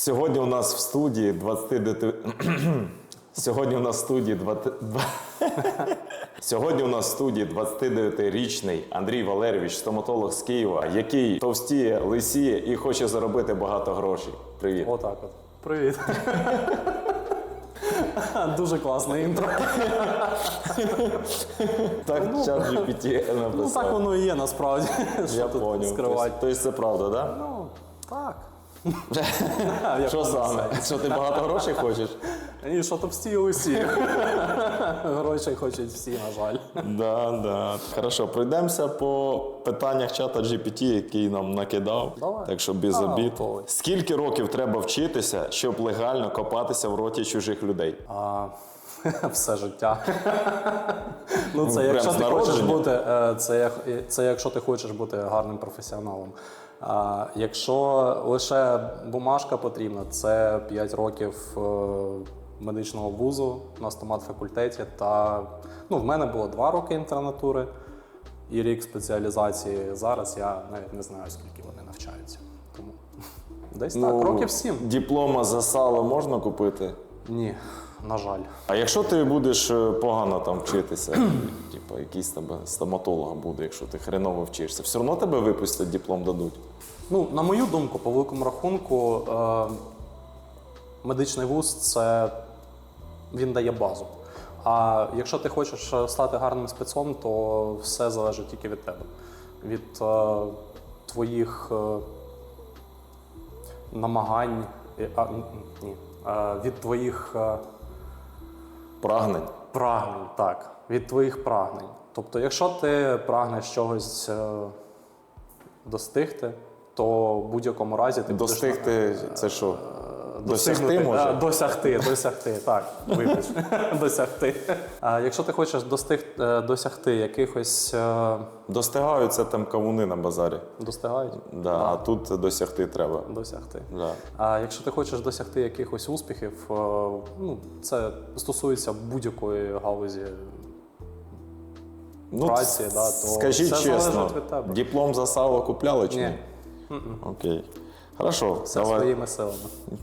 Сьогодні у нас в студії 29... Сьогодні у нас в студії 20... Сьогодні у нас в студії 29-річний Андрій Валерійович, стоматолог з Києва, який товстіє, лисіє і хоче заробити багато грошей. Привіт. Отак от. Привіт. Дуже класне інтро. Так чат GPT Ну так воно і є насправді. Я Що тут поняв. скривати? Тобто це правда, так? Да? Ну, так. Що саме? Що ти багато грошей хочеш? Ні, що товсті усі. Грошей хочуть всі, на жаль. Да, да. Хорошо, пройдемося по питаннях чата GPT, який нам накидав. Давай. Так що без А, обід. готовий. Скільки років треба вчитися, щоб легально копатися в роті чужих людей? А, все життя. ну, це прям якщо з ти хочеш народження? бути, е, це, як- це якщо ти хочеш бути гарним професіоналом. А якщо лише бумажка потрібна, це 5 років е, медичного вузу на стомат-факультеті. Та ну, в мене було 2 роки інтернатури і рік спеціалізації. Зараз я навіть не знаю, скільки вони навчаються. Тому десь Ну, так, років 7. Диплома за сало можна купити? Ні, на жаль. А якщо ти будеш е, погано там вчитися, типу якийсь тебе стоматолог буде, якщо ти хреново вчишся, все одно тебе випустять, диплом дадуть. Ну, на мою думку, по великому рахунку, е, медичний вуз це він дає базу. А якщо ти хочеш е, стати гарним спецом, то все залежить тільки від тебе. Від е, твоїх е, намагань, а, ні, е, від твоїх е, Прагнень. прагнень, так, від твоїх прагнень. Тобто, якщо ти прагнеш чогось е, достигти, то в будь-якому разі ти будеш Достигти це що? Досягти може? досягти, досягти, так, вибач, досягти. А якщо ти хочеш достиг, е, досягти якихось е, Достигають це там кавуни на базарі. достигають, Да, а тут досягти треба. досягти. Да. А якщо ти хочеш досягти якихось успіхів, е, ну це стосується будь-якої галузі. Ну, Праці, да, то скажіть все чесно, від тебе. диплом за сало купляли чи ні? Ні, Окей. Хорошо, все давай. своїми силами.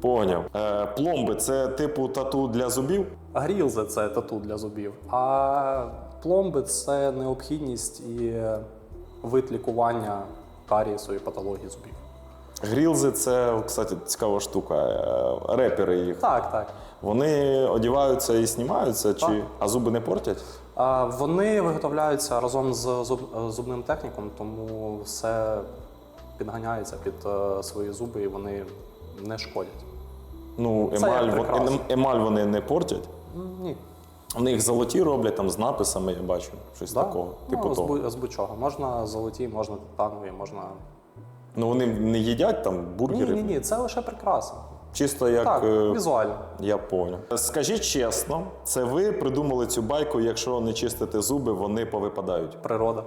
Поняв. Е, пломби це типу тату для зубів? Грілзи це тату для зубів, а пломби це необхідність і вид лікування карієсу і патології зубів. Грілзи це, кстати, цікава штука. Е, Репери їх. Так, так. Вони одягаються і знімаються, чи... Так. а зуби не портять? А Вони виготовляються разом з зуб- зубним техніком, тому все підганяється під е, свої зуби і вони не шкодять. Ну, емаль, вон- ем- емаль вони не портять. Ні. Вони їх золоті роблять там з написами, я бачу. Щось Да? такого. Типу ну, з, того. з будь-чого. Можна золоті, можна титанові, можна. Ну вони не їдять там Ні, бургери. ні, ні, це лише прикраса. Чисто як. Так, е, візуально. Я понял. Скажіть чесно, це ви придумали цю байку, якщо не чистити зуби, вони повипадають. Природа.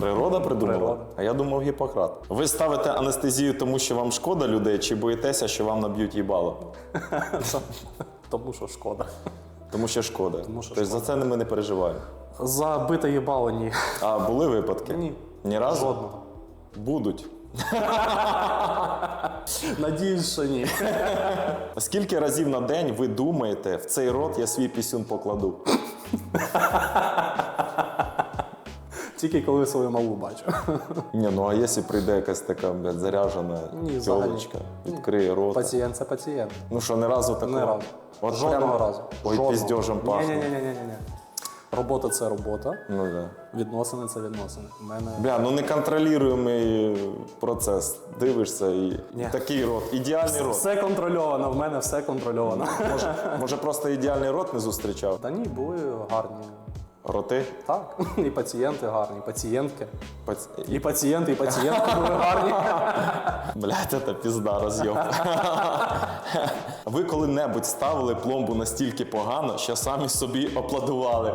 Природа придумала? Природа. А я думав Гіппократ. Ви ставите анестезію, тому що вам шкода людей, чи боїтеся, що вам наб'ють їбало? Тому що шкода. Тому що шкода. Тому що тобто за це ми не переживаємо. За бите їбало ні. А були випадки? Ні. Ні разу? Жодного. Будуть. Надіюсь, що ні. Скільки разів на день ви думаєте, в цей рот я свій пісюн покладу? Тільки коли свою малу бачу. Ні, ну а якщо прийде якась така блядь, заряжена Ні, взагалі. тілочка, відкриє рот. Пацієнт це пацієнт. Ну що, не разу такого? Не разу. От Жодного прямо- разу. Ой, Жодного. піздьожем пахне. Ні, ні, ні, ні, ні. Робота це робота. Ну да. Відносини це відносини. У мене Бля, ну неконтролюємий процес. Дивишся і Ні. такий рот. Ідеальний рот. все контрольовано. В мене все контрольовано. Може, може, просто ідеальний рот не зустрічав? Та ні, були гарні. Роти? Так, і пацієнти гарні, і пацієнтки. Пац... І пацієнти, і пацієнтки були гарні. Блядь, це пізда роз'єм. Ви коли-небудь ставили пломбу настільки погано, що самі собі аплодували.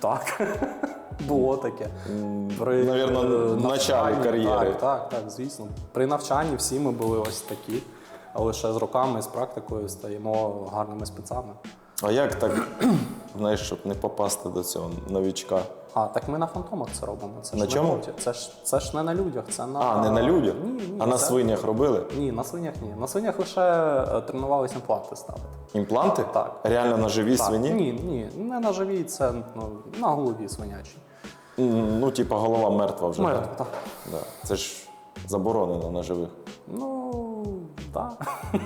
Так. Було таке. При Навірно, е, в началі кар'єри. Так, так, так, звісно. При навчанні всі ми були ось такі, а лише з роками, з практикою стаємо гарними спецами. А як так Знаєш, щоб не попасти до цього новічка. А, так ми на фантомах це робимо. Це На ж чому? Не це, ж, це ж не на людях, це на. А, не на людях? Ні, ні, а на свинях робили? Ні, на свинях ні. На свинях лише е, тренувалися імпланти ставити. Імпланти? Так. Реально на живій Так, свині? Ні, ні, не на живій, це ну, на голові свинячій. Ну, типа голова мертва вже. Мертва, так? так. Да. Це ж заборонено на живих. Ну, так.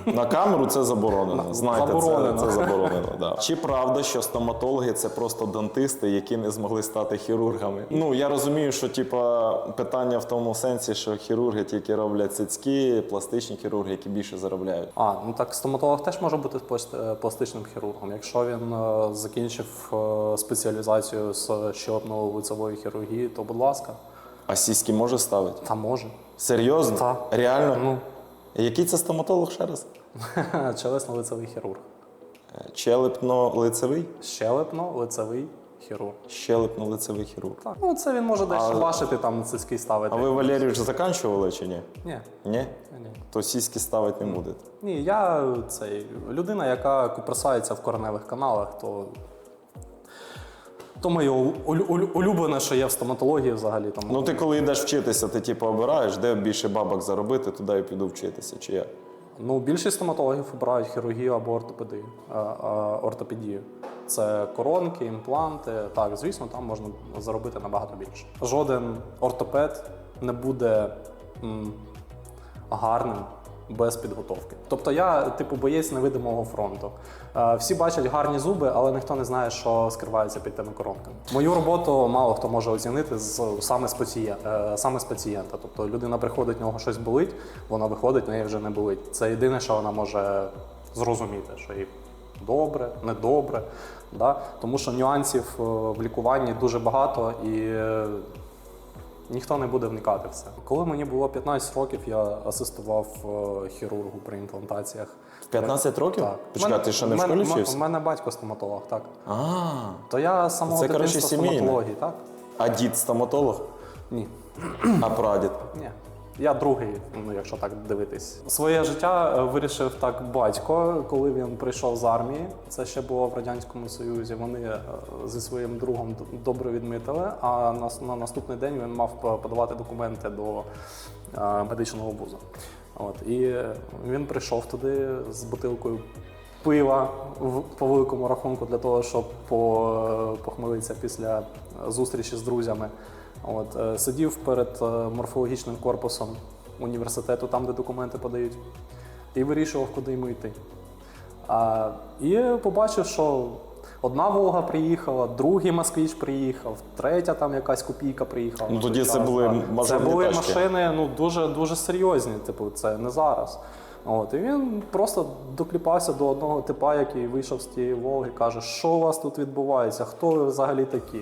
На камеру це заборонено. Знаєте, Заборонено. Це, це заборонено. Да. Чи правда, що стоматологи це просто дантисти, які не змогли стати хірургами? Ну я розумію, що типа питання в тому сенсі, що хірурги тільки роблять цицьки, пластичні хірурги, які більше заробляють. А, ну так стоматолог теж може бути е, пластичним хірургом. Якщо він е, закінчив е, спеціалізацію з щелепно-лицевої хірургії, то будь ласка, А сіськи може ставити? та може. Серйозно? Так. Реально? Ну, Який це стоматолог ще раз? челесно-лицевий хірург. Челепно-лицевий? Щелепно-лицевий хірург. Щелепно-лицевий хірург. Так. Ну, це він може десь А- там цицьки ставити. А ви Валерійович заканчували чи ні? Ні, Ні? ні. То сіськи ставити не будете. Ні, я цей, людина, яка куперсається в кореневих каналах, то. То моє улю- улю- улюблене, що є в стоматології взагалі. Там, Ну ти коли йдеш вчитися, ти типу обираєш, де більше бабок заробити, туди і піду вчитися. Чи я? Ну, більшість стоматологів обирають хірургію або ортопедію. ортопедію. Це коронки, імпланти. Так, звісно, там можна заробити набагато більше. Жоден ортопед не буде м, гарним без підготовки. Тобто я, типу, боєць невидимого фронту. Е, Всі бачать гарні зуби, але ніхто не знає, що скривається під тими коронками. Мою роботу мало хто може оцінити з саме з пацієнта. Саме з пацієнта. Тобто людина приходить, в нього щось болить, вона виходить, в неї вже не болить. Це єдине, що вона може зрозуміти, що їй добре, недобре. Да? Тому що нюансів е, в лікуванні дуже багато і е, ніхто не буде вникати в це. Коли мені було 15 років, я асистував е, хірургу при імплантаціях. 15 років? Так. Почекай, ти ще не в школі вчився? У мене батько стоматолог, так. А, То я з самого Це, коротше, дитинства сімейне. стоматології, так? а дід стоматолог, Ні. а прадід. Ні. Я другий, ну якщо так дивитись. Своє життя е, вирішив так батько, коли він прийшов з армії. Це ще було в радянському союзі. Вони е, зі своїм другом добре відмітили. А на, на наступний день він мав подавати документи до е, медичного вузу. От і він прийшов туди з бутилкою. Пива по великому рахунку для того, щоб по, похмелитися після зустрічі з друзями. От, е, сидів перед е, морфологічним корпусом університету, там, де документи подають, і вирішував, куди йому йти. А, і побачив, що одна Волга приїхала, другий москвич приїхав, третя там якась копійка приїхала. Ну, тоді це були. Це були тачки. машини ну, дуже, дуже серйозні, типу, це не зараз. От, і він просто докліпався до одного типа, який вийшов з тієї Волги, каже, що у вас тут відбувається, хто ви взагалі такі?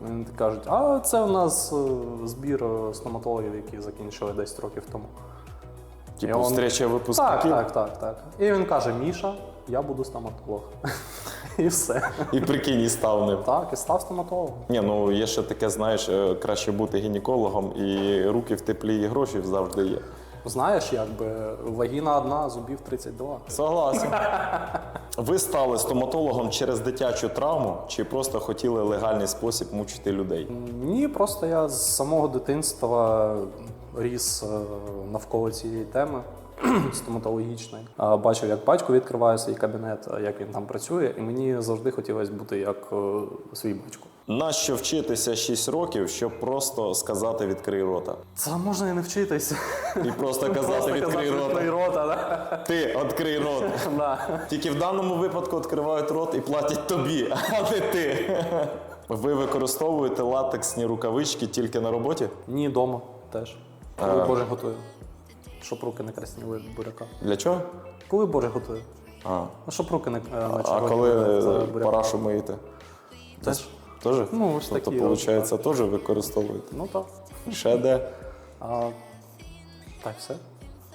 Вони кажуть, а це у нас е, збір е, стоматологів, які закінчили 10 років тому. Типу, он- встреча Так, випускників. так, так, так. І він каже: Міша, я буду стоматолог. І все. І прикинь, і став ним. Так, і став стоматологом. Ні, ну є ще таке, знаєш, е, краще бути гінекологом, і руки в теплі, і гроші завжди є. Знаєш, якби вагіна одна, зубів 32. Согласен. Ви стали стоматологом через дитячу травму, чи просто хотіли легальний спосіб мучити людей? Ні, просто я з самого дитинства ріс е, навколо цієї теми стоматологічної. Бачив, як батько відкриває свій кабінет, як він там працює, і мені завжди хотілося бути як е, свій батько. Нащо вчитися 6 років, щоб просто сказати відкрий рота? Це можна і не вчитися. І просто казати відкрий казати, «Відкрий рота. Ти відкрий рот. Да. Тільки в даному випадку відкривають рот і платять тобі, а не ти. Ви використовуєте латексні рукавички тільки на роботі? Ні, вдома теж. Коли А. Боже готую. Щоб руки не красніли буряка. Для чого? Коли Боже готую. А, Ну, щоб руки не, е, а коли е, парашу миєте? Теж. Теж? Ну, ось тобто, такі, виходить, теж використовуєте. Ну так. Ще де? А, так, все.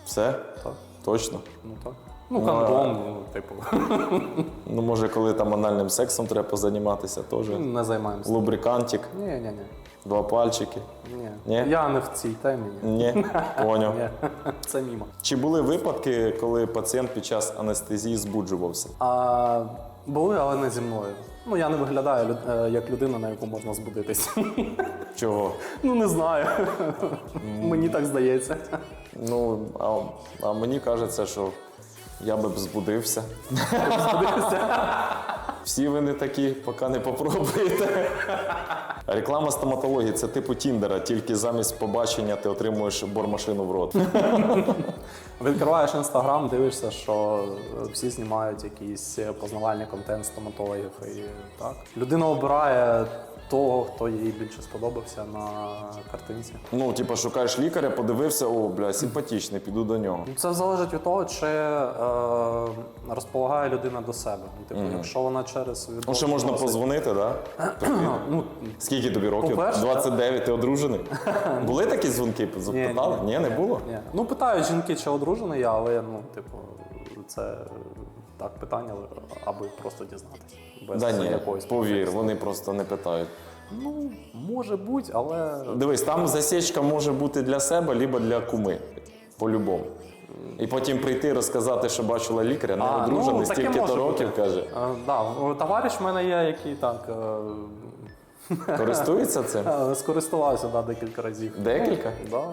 Все? Так. Точно? Ну так. Ну, кондом, ну, типу, Ну, може, коли там анальним сексом треба позаніматися, теж. не займаємося. Лубрикантик, Ні, ні, ні. два пальчики. Ні. Ні? Я не в цій темі. Ні. Ні, поняв. Ні. Це мімо. Чи були випадки, коли пацієнт під час анестезії збуджувався? А, були, але не зі мною. Ну, я не виглядаю е, як людина, на яку можна збудитись. Чого? ну, не знаю. Мені так здається. Ну, а, а мені кажеться, що я би б збудився. Всі ви не такі, поки не попробуєте. Реклама стоматології це типу Тіндера, тільки замість побачення ти отримуєш бормашину в рот. Відкриваєш інстаграм, дивишся, що всі знімають якийсь познавальний контент стоматологів. І так. Людина обирає того, хто їй більше сподобався на картинці. Ну, типу, шукаєш лікаря, подивився, о, бля, симпатичний, піду до нього. Ну, Це залежить від того, чи е, розполагає людина до себе. Ну, Типу, якщо вона через Ну, ще можна відносини- позвонити, так? Да? Ну, Скільки тобі років? По-перше, 29, ти одружений? Були такі дзвонки? Запитали? Ні, не було? Ні. Ну, питають жінки, чи одружений я, але ну, типу, це так питання, аби просто дізнатися. Без Да ні, якоїсь повір, вони просто не питають. Ну, може бути, але Дивись, там засічка може бути для себе, либо для куми. По-любому. І потім прийти розказати, що бачила лікаря, не А, одружений, ну, таке стільки-то може років, каже. Е, да, о, товариш в мене є, який так е, Користується цим? е, скористувався да, декілька разів. Декілька? Да.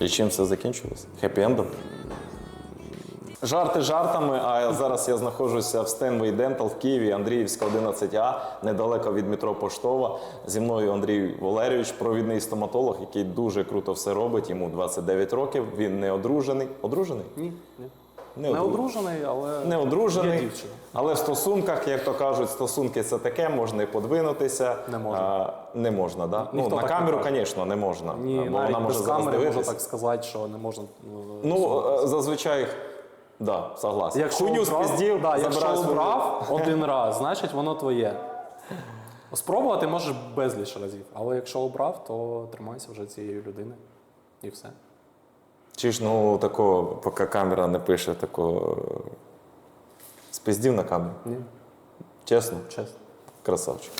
І чим все закінчилось? Хеппі-ендом? Жарти жартами, а зараз я знаходжуся в Стенвей Дентал в Києві, Андріївська 11А, недалеко від метро Поштова. Зі мною Андрій Валерійович, провідний стоматолог, який дуже круто все робить. Йому 29 років. Він не одружений. Одружений? Ні, ні. Не Не одружений, але Не одружений, Є але в стосунках, як то кажуть, стосунки це таке, можна і подвинутися. Не можна. А, не можна, да? Ну, на камеру, звісно, не можна. Ні, бо навіть вона може без камери можу так сказати, що не можна. е, Ну, е, зазвичай, да, согласен. Якщо Хуйню обрав, спиздів, да, якщо забирай свою. один раз, значить воно твоє. Спробувати можеш безліч разів, але якщо обрав, то тримайся вже цієї людини і все. Чи ж, ну, такого, поки камера не пише, такого е, спиздів на камеру. Ні, Чесно, чесно. красавчик.